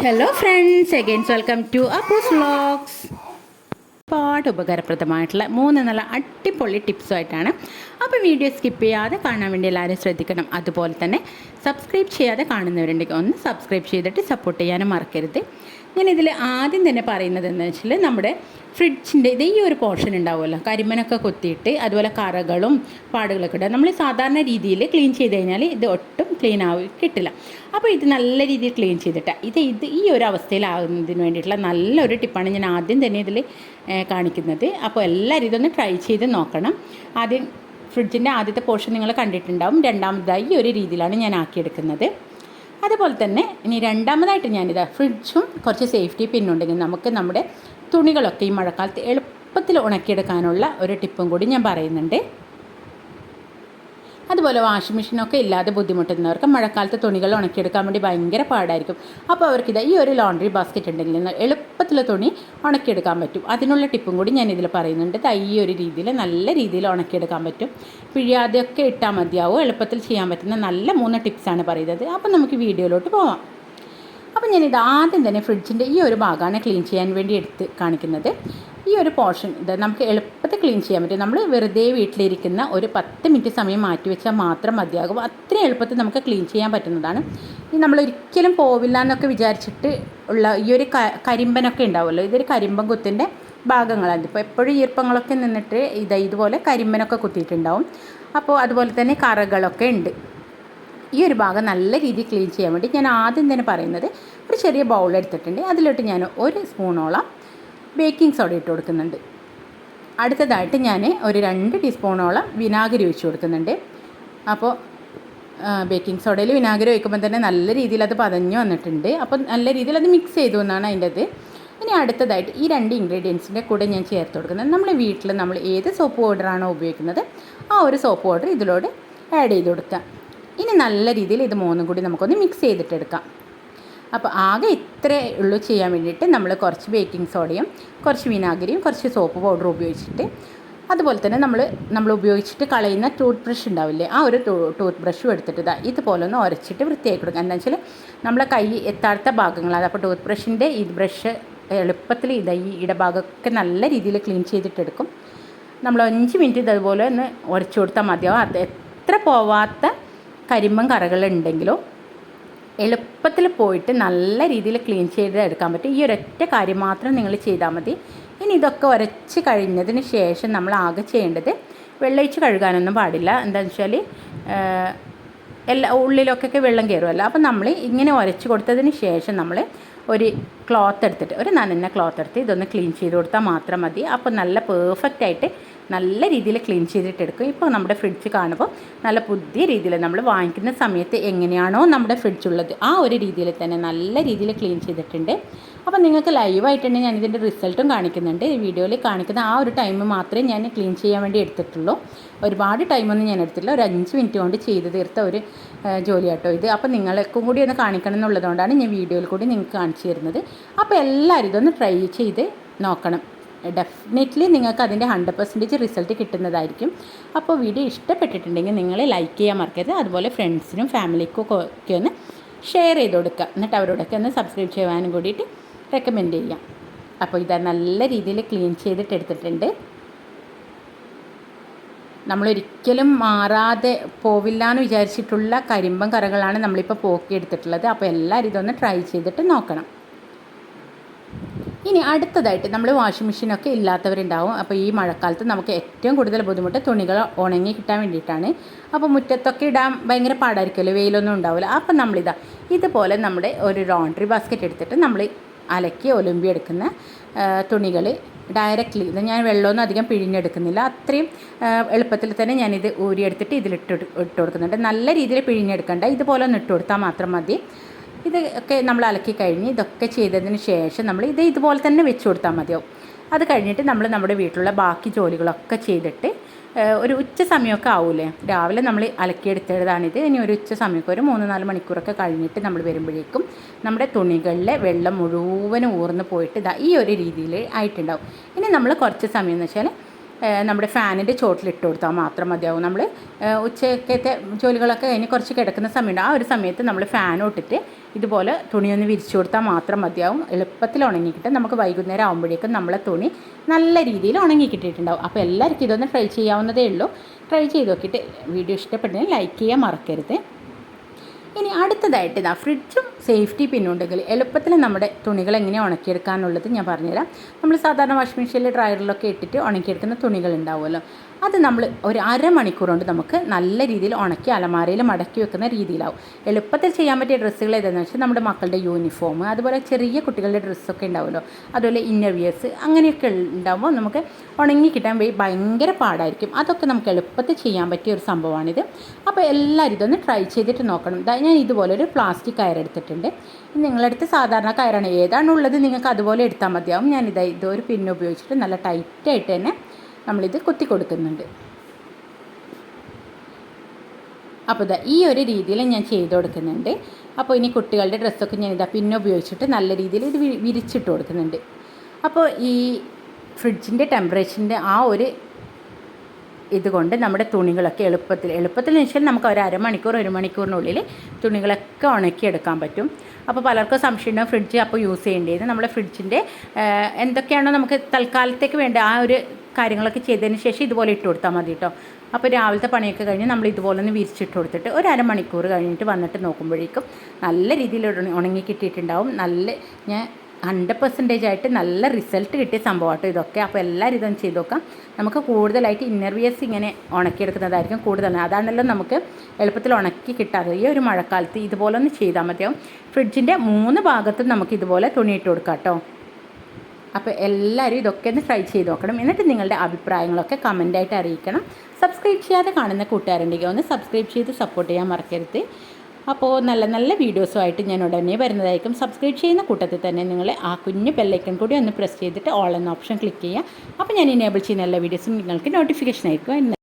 Hello friends again welcome to Appu's vlogs ഒരുപാട് ഉപകാരപ്രദമായിട്ടുള്ള മൂന്ന് നല്ല അടിപൊളി ടിപ്സുമായിട്ടാണ് അപ്പോൾ വീഡിയോ സ്കിപ്പ് ചെയ്യാതെ കാണാൻ വേണ്ടി എല്ലാവരും ശ്രദ്ധിക്കണം. അതുപോലെ തന്നെ സബ്സ്ക്രൈബ് ചെയ്യാതെ കാണുന്നവരുണ്ടെങ്കിൽ ഒന്ന് സബ്സ്ക്രൈബ് ചെയ്തിട്ട് സപ്പോർട്ട് ചെയ്യാനും മറക്കരുത്. ഞാൻ ഇതിൽ ആദ്യം തന്നെ പറയുന്നത് എന്ന് വെച്ചാൽ നമ്മുടെ ഫ്രിഡ്ജിന്റെ ഇത് ഈ ഒരു പോർഷൻ ഉണ്ടാവുമല്ലോ. കരിമനൊക്കെ കൊത്തിയിട്ട് അതുപോലെ കറകളും പാടുകളൊക്കെ ഇടുക. നമ്മൾ സാധാരണ രീതിയിൽ ക്ലീൻ ചെയ്ത് കഴിഞ്ഞാൽ ഇത് ഒട്ടും ക്ലീൻ ആവും കിട്ടില്ല. അപ്പോൾ ഇത് നല്ല രീതിയിൽ ക്ലീൻ ചെയ്തിട്ട് ഇത് ഇത് ഈ ഒരു അവസ്ഥയിലാകുന്നതിന് വേണ്ടിയിട്ടുള്ള നല്ലൊരു ടിപ്പാണ് ഞാൻ ആദ്യം തന്നെ ഇതിൽ കാണിക്കുന്നത്. അപ്പോൾ എല്ലാവരും ഇതൊന്ന് ട്രൈ ചെയ്ത് നോക്കണം. ആദ്യം ഫ്രിഡ്ജിന്റെ ആദ്യത്തെ പോർഷൻ നിങ്ങൾ കണ്ടിട്ടുണ്ടാവും. രണ്ടാമതായി ഈ ഒരു രീതിയിലാണ് ഞാൻ ആക്കിയെടുക്കുന്നത്. അതുപോലെ തന്നെ ഇനി രണ്ടാമതായിട്ട് ഞാനിത് ഫ്രിഡ്ജും കുറച്ച് സേഫ്റ്റി പിന്നുണ്ടെങ്കിൽ നമുക്ക് നമ്മുടെ തുണികളൊക്കെ ഈ മഴക്കാലത്ത് എളുപ്പത്തിൽ ഉണക്കിയെടുക്കാനുള്ള ഒരു ടിപ്പും കൂടി ഞാൻ പറയുന്നുണ്ട്. അതുപോലെ വാഷിംഗ് മെഷീനൊക്കെ ഇല്ലാതെ ബുദ്ധിമുട്ടുന്നവർക്ക് മഴക്കാലത്ത് തുണികൾ ഉണക്കിയെടുക്കാൻ വേണ്ടി ഭയങ്കര പാടായിരിക്കും. അപ്പോൾ അവർക്കിത് ഈ ഒരു ലോണ്ടറി ബാസ്ക്കറ്റ് ഉണ്ടെങ്കിൽ എളുപ്പത്തിൽ തുണി ഉണക്കിയെടുക്കാൻ പറ്റും. അതിനുള്ള ടിപ്പും കൂടി ഞാൻ ഇതിൽ പറയുന്നുണ്ട്. ഈ ഒരു രീതിയിൽ നല്ല രീതിയിൽ ഉണക്കിയെടുക്കാൻ പറ്റും. പിഴിയാതെയൊക്കെ ഇട്ടാൽ മതിയാവും. എളുപ്പത്തിൽ ചെയ്യാൻ പറ്റുന്ന നല്ല മൂന്ന് ടിപ്സാണ് പറയുന്നത്. അപ്പം നമുക്ക് വീഡിയോയിലോട്ട് പോവാം. അപ്പം ഞാനിത് ആദ്യം തന്നെ ഫ്രിഡ്ജിന്റെ ഈ ഒരു ഭാഗമാണ് ക്ലീൻ ചെയ്യാൻ വേണ്ടി എടുത്ത് കാണിക്കുന്നത്. ഈ ഒരു പോർഷൻ ഇത് നമുക്ക് എളുപ്പത്തിൽ ക്ലീൻ ചെയ്യാൻ പറ്റും. നമ്മൾ വെറുതെ വീട്ടിലിരിക്കുന്ന ഒരു പത്ത് മിനിറ്റ് സമയം മാറ്റി വെച്ചാൽ മാത്രം മതിയാകും. അത്രയും എളുപ്പത്തിൽ നമുക്ക് ക്ലീൻ ചെയ്യാൻ പറ്റുന്നതാണ്. ഈ നമ്മൾ ഒരിക്കലും പോവില്ല എന്നൊക്കെ വിചാരിച്ചിട്ട് ഉള്ള ഈ ഒരു കരിമ്പനൊക്കെ ഉണ്ടാവുമല്ലോ? ഇതൊരു കരിമ്പൻ കുത്തിന്റെ ഭാഗങ്ങളാണ്. ഇപ്പോൾ എപ്പോഴും ഈർപ്പങ്ങളൊക്കെ നിന്നിട്ട് ഇത് ഇതുപോലെ കരിമ്പനൊക്കെ കുത്തിയിട്ടുണ്ടാവും. അപ്പോൾ അതുപോലെ തന്നെ കറകളൊക്കെ ഉണ്ട്. ഈ ഒരു ഭാഗം നല്ല രീതിയിൽ ക്ലീൻ ചെയ്യാൻ വേണ്ടി ഞാൻ ആദ്യം തന്നെ പറയുന്നത് ഒരു ചെറിയ ബൗൾ എടുത്തിട്ടുണ്ട്. അതിലോട്ട് ഞാൻ ഒരു സ്പൂണോളം ബേക്കിംഗ് സോഡ ഇട്ട് കൊടുക്കുന്നുണ്ട്. അടുത്തതായിട്ട് ഞാൻ ഒരു രണ്ട് ടീസ്പൂണോളം വിനാഗിരി ഒഴിച്ച് കൊടുക്കുന്നുണ്ട്. അപ്പോൾ ബേക്കിംഗ് സോഡയിൽ വിനാഗിരി ഒഴിക്കുമ്പോൾ തന്നെ നല്ല രീതിയിൽ അത് പതഞ്ഞ് വന്നിട്ടുണ്ട്. അപ്പോൾ നല്ല രീതിയിൽ അത് മിക്സ് ചെയ്തു എന്നാണ് അതിന്റെ അത് ഇനി അടുത്തതായിട്ട് ഈ രണ്ട് ഇൻഗ്രീഡിയൻസിന്റെ കൂടെ ഞാൻ ചേർത്ത് കൊടുക്കുന്നത്. നമ്മൾ വീട്ടിൽ നമ്മൾ ഏത് സോപ്പ് പൗഡറാണോ ഉപയോഗിക്കുന്നത് ആ ഒരു സോപ്പ് പൗഡർ ഇതിലോട് ആഡ് ചെയ്ത് കൊടുക്കുക. ഇനി നല്ല രീതിയിൽ ഇത് മൂന്നും കൂടി നമുക്കൊന്ന് മിക്സ് ചെയ്തിട്ടെടുക്കാം. അപ്പോൾ ആകെ ഇത്രേ ഉള്ളൂ ചെയ്യാൻ വേണ്ടിയിട്ട് നമ്മൾ കുറച്ച് ബേക്കിംഗ് സോഡയും കുറച്ച് വിനാഗിരിയും കുറച്ച് സോപ്പ് പൗഡറും ഉപയോഗിച്ചിട്ട് അതുപോലെ തന്നെ നമ്മൾ നമ്മൾ ഉപയോഗിച്ചിട്ട് കളയുന്ന ടൂത്ത് ബ്രഷ് ഉണ്ടാവില്ലേ ആ ഒരു ടൂത്ത് ബ്രഷും എടുത്തിട്ട് ഇതാ ഇതുപോലെ ഒന്ന് ഉരച്ചിട്ട് വൃത്തിയാക്കി കൊടുക്കുക. എന്താ വെച്ചാൽ നമ്മളെ കൈ എത്താത്ത ഭാഗങ്ങളാണ്. അപ്പോൾ ടൂത്ത് ബ്രഷിന്റെ ഈ ബ്രഷ് എളുപ്പത്തിൽ ഇതാ ഈ ഇടഭാഗമൊക്കെ നല്ല രീതിയിൽ ക്ലീൻ ചെയ്തിട്ടെടുക്കും. നമ്മൾ അഞ്ച് മിനിറ്റ് ഇതുപോലെ ഒന്ന് ഉരച്ചു കൊടുത്താൽ മതിയാവും അത് എത്ര പോവാത്ത കരിമ്പൻ കറകളുണ്ടെങ്കിലോ എളുപ്പത്തിൽ പോയിട്ട് നല്ല രീതിയിൽ ക്ലീൻ ചെയ്ത് എടുക്കാൻ പറ്റും. ഈ ഒരൊറ്റ കാര്യം മാത്രം നിങ്ങൾ ചെയ്താൽ മതി. ഇനി ഇതൊക്കെ ഉരച്ച് കഴിഞ്ഞതിന് ശേഷം നമ്മൾ ആകെ ചെയ്യേണ്ടത് വെള്ളമൊഴിച്ച് കഴുകാനൊന്നും പാടില്ല. എന്താണെന്ന് വെച്ചാൽ എല്ലാ ഉള്ളിലൊക്കെ വെള്ളം കയറുമല്ലോ അപ്പോൾ നമ്മൾ ഇങ്ങനെ ഉരച്ച് കൊടുത്തതിന് ശേഷം നമ്മൾ ഒരു ക്ലോത്ത് എടുത്തിട്ട് ഒരു നനഞ്ഞ ക്ലോത്ത് എടുത്ത് ഇതൊന്ന് ക്ലീൻ ചെയ്ത് കൊടുത്താൽ മാത്രം മതി. അപ്പോൾ നല്ല പെർഫെക്റ്റ് ആയിട്ട് നല്ല രീതിയിൽ ക്ലീൻ ചെയ്തിട്ടെടുക്കും. ഇപ്പോൾ നമ്മുടെ ഫ്രിഡ്ജ് കാണുമ്പോൾ നല്ല പുതിയ രീതിയിൽ നമ്മൾ വാങ്ങിക്കുന്ന സമയത്ത് എങ്ങനെയാണോ നമ്മുടെ ഫ്രിഡ്ജ് ഉള്ളത് ആ ഒരു രീതിയിൽ തന്നെ നല്ല രീതിയിൽ ക്ലീൻ ചെയ്തിട്ടുണ്ട്. അപ്പോൾ നിങ്ങൾക്ക് ലൈവായിട്ടുണ്ടെങ്കിൽ ഞാൻ ഇതിന്റെ റിസൾട്ടും കാണിക്കുന്നുണ്ട്. ഈ വീഡിയോയിൽ കാണിക്കുന്ന ആ ഒരു ടൈം മാത്രമേ ഞാൻ ക്ലീൻ ചെയ്യാൻ വേണ്ടി എടുത്തിട്ടുള്ളൂ. ഒരുപാട് ടൈമൊന്നും ഞാൻ എടുത്തില്ല ഒരു അഞ്ച് മിനിറ്റ് കൊണ്ട് ചെയ്ത് തീർത്ത ഒരു ജോലിയാട്ടോ ഇത്. അപ്പോൾ നിങ്ങൾക്കും കൂടി ഒന്ന് കാണിക്കണം എന്നുള്ളതുകൊണ്ടാണ് ഞാൻ വീഡിയോയിൽ കൂടി നിങ്ങൾക്ക് കാണിച്ചു തരുന്നത്. അപ്പോൾ എല്ലാവരും ഇതൊന്ന് ട്രൈ ചെയ്ത് നോക്കണം. ഡെഫിനറ്റ്ലി നിങ്ങൾക്ക് അതിന്റെ ഹൺഡ്രഡ് പെർസെന്റേജ് റിസൾട്ട് കിട്ടുന്നതായിരിക്കും. അപ്പോൾ വീഡിയോ ഇഷ്ടപ്പെട്ടിട്ടുണ്ടെങ്കിൽ നിങ്ങൾ ലൈക്ക് ചെയ്യാൻ മറക്കരുത്. അതുപോലെ ഫ്രണ്ട്സിനും ഫാമിലിക്കും ഒക്കെ ഒന്ന് ഷെയർ ചെയ്ത് കൊടുക്കുക. എന്നിട്ട് അവരോടൊക്കെ ഒന്ന് സബ്സ്ക്രൈബ് ചെയ്യാനും കൂടിയിട്ട് റെക്കമെൻഡ് ചെയ്യാം. അപ്പോൾ ഇത് നല്ല രീതിയിൽ ക്ലീൻ ചെയ്തിട്ട് എടുത്തിട്ടുണ്ട്. നമ്മളൊരിക്കലും മാറാതെ പോവില്ല എന്ന് വിചാരിച്ചിട്ടുള്ള കരിമ്പം കറകളാണ് നമ്മളിപ്പോൾ പോക്കി എടുത്തിട്ടുള്ളത് അപ്പോൾ എല്ലാവരും ഇതൊന്ന് ട്രൈ ചെയ്തിട്ട് നോക്കണം. ഇനി അടുത്തതായിട്ട് നമ്മൾ വാഷിംഗ് മെഷീനൊക്കെ ഇല്ലാത്തവരുണ്ടാവും. അപ്പോൾ ഈ മഴക്കാലത്ത് നമുക്ക് ഏറ്റവും കൂടുതൽ ബുദ്ധിമുട്ട് തുണികൾ ഉണങ്ങി കിട്ടാൻ വേണ്ടിയിട്ടാണ്. അപ്പോൾ മുറ്റത്തൊക്കെ ഇടാൻ ഭയങ്കര പാടായിരിക്കുമല്ലോ വെയിലൊന്നും ഉണ്ടാവില്ല. അപ്പം നമ്മളിതാ ഇതുപോലെ നമ്മുടെ ഒരു ലോണ്ടറി ബാസ്ക്കറ്റ് എടുത്തിട്ട് നമ്മൾ അലക്കി ഒലുമ്പി എടുക്കുന്ന തുണികൾ ഡയറക്റ്റ്ലി ഇത് ഞാൻ വെള്ളമൊന്നും അധികം പിഴിഞ്ഞെടുക്കുന്നില്ല. അത്രയും എളുപ്പത്തിൽ തന്നെ ഞാനിത് ഊരിയെടുത്തിട്ട് ഇതിലിട്ട് ഇട്ട് കൊടുക്കുന്നുണ്ട്. നല്ല രീതിയിൽ പിഴിഞ്ഞെടുക്കണ്ട. ഇതുപോലെ ഒന്ന് ഇട്ട് കൊടുത്താൽ മാത്രം മതി. ഇതൊക്കെ നമ്മൾ അലക്കി കഴിഞ്ഞ് ഇതൊക്കെ ചെയ്തതിന് ശേഷം നമ്മൾ ഇത് ഇതുപോലെ തന്നെ വെച്ച് കൊടുത്താൽ മതിയാവും. അത് കഴിഞ്ഞിട്ട് നമ്മൾ നമ്മുടെ വീട്ടിലുള്ള ബാക്കി ജോലികളൊക്കെ ചെയ്തിട്ട് ഒരു ഉച്ച സമയമൊക്കെ ആവൂലേ? രാവിലെ നമ്മൾ അലക്കിയെടുത്തതാണിത് ഇനി ഒരു ഉച്ച സമയമൊക്കെ ഒരു മൂന്ന് നാല് മണിക്കൂറൊക്കെ കഴിഞ്ഞിട്ട് നമ്മൾ വരുമ്പോഴേക്കും നമ്മുടെ തുണികളിലെ വെള്ളം മുഴുവനും ഊർന്ന് പോയിട്ട് ഇതാ ഈ ഒരു രീതിയിൽ ആയിട്ടുണ്ടാവും. ഇനി നമ്മൾ കുറച്ച് സമയം എന്ന് വെച്ചാൽ നമ്മുടെ ഫാനിന്റെ ചോട്ടിലിട്ട് കൊടുത്താൽ മാത്രം മതിയാവും. നമ്മൾ ഉച്ചക്കത്തെ ജോലികളൊക്കെ കഴിഞ്ഞ് കുറച്ച് കിടക്കുന്ന സമയമുണ്ട്. ആ ഒരു സമയത്ത് നമ്മൾ ഫാൻ ഇട്ടിട്ട് ഇതുപോലെ തുണിയൊന്ന് വിരിച്ചു കൊടുത്താൽ മാത്രം മതിയാവും. എളുപ്പത്തിൽ ഉണങ്ങി നമുക്ക് വൈകുന്നേരം ആകുമ്പോഴേക്കും നമ്മളെ തുണി നല്ല രീതിയിൽ ഉണങ്ങി കിട്ടിയിട്ടുണ്ടാവും. അപ്പോൾ എല്ലാവർക്കും ഇതൊന്ന് ട്രൈ ചെയ്യാവുന്നതേ ഉള്ളൂ. ട്രൈ ചെയ്ത് നോക്കിയിട്ട് വീഡിയോ ഇഷ്ടപ്പെട്ടെങ്കിൽ ലൈക്ക് ചെയ്യാൻ മറക്കരുത്. ഇനി അടുത്തതായിട്ട് ഇതാ ഫ്രിഡ്ജും സേഫ്റ്റി പിന്നുണ്ടെങ്കിൽ എളുപ്പത്തിൽ നമ്മുടെ തുണികൾ എങ്ങനെ ഉണക്കിയെടുക്കാന്നുള്ളത് ഞാൻ പറഞ്ഞുതരാം. നമ്മൾ സാധാരണ വാഷിംഗ് മെഷീനിൽ ഡ്രയറിലൊക്കെ ഇട്ടിട്ട് ഉണക്കിയെടുക്കുന്ന തുണികൾ ഉണ്ടാവുമല്ലോ. അത് നമ്മൾ ഒരു അരമണിക്കൂർ കൊണ്ട് നമുക്ക് നല്ല രീതിയിൽ ഉണക്കി അലമാരയിൽ മടക്കി വെക്കുന്ന രീതിയിലാവും. എളുപ്പത്തിൽ ചെയ്യാൻ പറ്റിയ ഡ്രസ്സുകൾ ഏതെന്ന് വെച്ചാൽ നമ്മുടെ മക്കളുടെ യൂണിഫോം അതുപോലെ ചെറിയ കുട്ടികളുടെ ഡ്രസ്സൊക്കെ ഉണ്ടാവുമല്ലോ. അതുപോലെ ഇന്നർവിയേഴ്സ് അങ്ങനെയൊക്കെ ഉണ്ടാകുമ്പോൾ നമുക്ക് ഉണങ്ങി കിട്ടാൻ ഭയങ്കര പാടായിരിക്കും. അതൊക്കെ നമുക്ക് എളുപ്പത്തിൽ ചെയ്യാൻ പറ്റിയ ഒരു സംഭവമാണിത്. അപ്പോൾ എല്ലാവരും ഇതൊന്ന് ട്രൈ ചെയ്തിട്ട് നോക്കണം. ഞാൻ ഇതുപോലെ ഒരു പ്ലാസ്റ്റിക് കയറെടുത്തിട്ടുണ്ട് നിങ്ങളടുത്ത് സാധാരണ കയറാണ്. ഏതാണുള്ളത് നിങ്ങൾക്ക് അതുപോലെ എടുത്താൽ മതിയാവും. ഞാനിത് ഇതൊരു പിന്ന് ഉപയോഗിച്ചിട്ട് നല്ല ടൈറ്റായിട്ട് തന്നെ നമ്മളിത് കുത്തി കൊടുക്കുന്നുണ്ട്. അപ്പോൾ ഇതാ ഈ ഒരു രീതിയിൽ ഞാൻ ചെയ്ത് കൊടുക്കുന്നുണ്ട്. അപ്പോൾ ഇനി കുട്ടികളുടെ ഡ്രസ്സൊക്കെ ഞാൻ ഇതാ പിന്നെ ഉപയോഗിച്ചിട്ട് നല്ല രീതിയിൽ ഇത് വിരിച്ചിട്ട് കൊടുക്കുന്നുണ്ട്. അപ്പോൾ ഈ ഫ്രിഡ്ജിന്റെ ടെമ്പറേച്ചറിന്റെ ആ ഒരു ഇതുകൊണ്ട് നമ്മുടെ തുണികളൊക്കെ എളുപ്പത്തിൽ എളുപ്പത്തിൽ വെച്ചാൽ നമുക്ക് ഒരു അരമണിക്കൂർ ഒരു മണിക്കൂറിനുള്ളിൽ തുണികളൊക്കെ ഉണക്കിയെടുക്കാൻ പറ്റും. അപ്പോൾ പലർക്കും സംശയം ഫ്രിഡ്ജ് അപ്പോൾ യൂസ് ചെയ്യേണ്ടത്. നമ്മുടെ ഫ്രിഡ്ജിന്റെ എന്തൊക്കെയാണോ നമുക്ക് തൽക്കാലത്തേക്ക് വേണ്ട ആ ഒരു കാര്യങ്ങളൊക്കെ ചെയ്തതിന് ശേഷം ഇതുപോലെ ഇട്ട് കൊടുത്താൽ മതി കേട്ടോ അപ്പോൾ രാവിലത്തെ പണിയൊക്കെ കഴിഞ്ഞ് നമ്മൾ ഇതുപോലെ ഒന്ന് വിരിച്ചിട്ട് കൊടുത്തിട്ട് ഒരു അരമണിക്കൂർ കഴിഞ്ഞിട്ട് വന്നിട്ട് നോക്കുമ്പോഴേക്കും നല്ല രീതിയിൽ ഉണ- ഉണങ്ങി കിട്ടിയിട്ടുണ്ടാവും. നല്ല ഞാൻ ഹൺഡ്രഡ് പെർസെന്റേജ് ആയിട്ട് നല്ല റിസൾട്ട് കിട്ടിയ സംഭവമാട്ടോ ഇതൊക്കെ. അപ്പോൾ എല്ലാവരും ഇതൊന്നും ചെയ്ത് നോക്കാം. നമുക്ക് കൂടുതലായിട്ട് ഇന്നർവിയസ് ഇങ്ങനെ ഉണക്കിയെടുക്കുന്നതായിരിക്കും കൂടുതൽ. അതാണല്ലോ നമുക്ക് എളുപ്പത്തിൽ ഉണക്കി കിട്ടാതെ ഈ ഒരു മഴക്കാലത്ത് ഇതുപോലെ ഒന്ന് ചെയ്താൽ മതിയാവും. ഫ്രിഡ്ജിന്റെ മൂന്ന് ഭാഗത്തും നമുക്ക് ഇതുപോലെ തുണിയിട്ട് കൊടുക്കാം കേട്ടോ അപ്പോൾ എല്ലാവരും ഇതൊക്കെ ഒന്ന് ട്രൈ ചെയ്ത് നോക്കണം. എന്നിട്ട് നിങ്ങളുടെ അഭിപ്രായങ്ങളൊക്കെ കമന്റായിട്ട് അറിയിക്കണം. സബ്സ്ക്രൈബ് ചെയ്യാതെ കാണുന്ന കൂട്ടുകാരുണ്ടെങ്കിൽ ഒന്ന് സബ്സ്ക്രൈബ് ചെയ്ത് സപ്പോർട്ട് ചെയ്യാൻ മറക്കരുത്. അപ്പോൾ നല്ല നല്ല വീഡിയോസുമായിട്ട് ഞാൻ ഉടനെ വരുന്നതായിരിക്കും. സബ്സ്ക്രൈബ് ചെയ്യുന്ന കൂട്ടത്തിൽ തന്നെ നിങ്ങൾ ആ കുഞ്ഞ് ബെല്ലൈക്കൺ കൂടി ഒന്ന് പ്രസ് ചെയ്തിട്ട് ഓൾ എന്ന ഓപ്ഷൻ ക്ലിക്ക് ചെയ്യുക. അപ്പോൾ ഞാൻ ഇനേബിൾ ചെയ്യുന്ന എല്ലാ വീഡിയോസും നിങ്ങൾക്ക് നോട്ടിഫിക്കേഷൻ ആയിരിക്കും.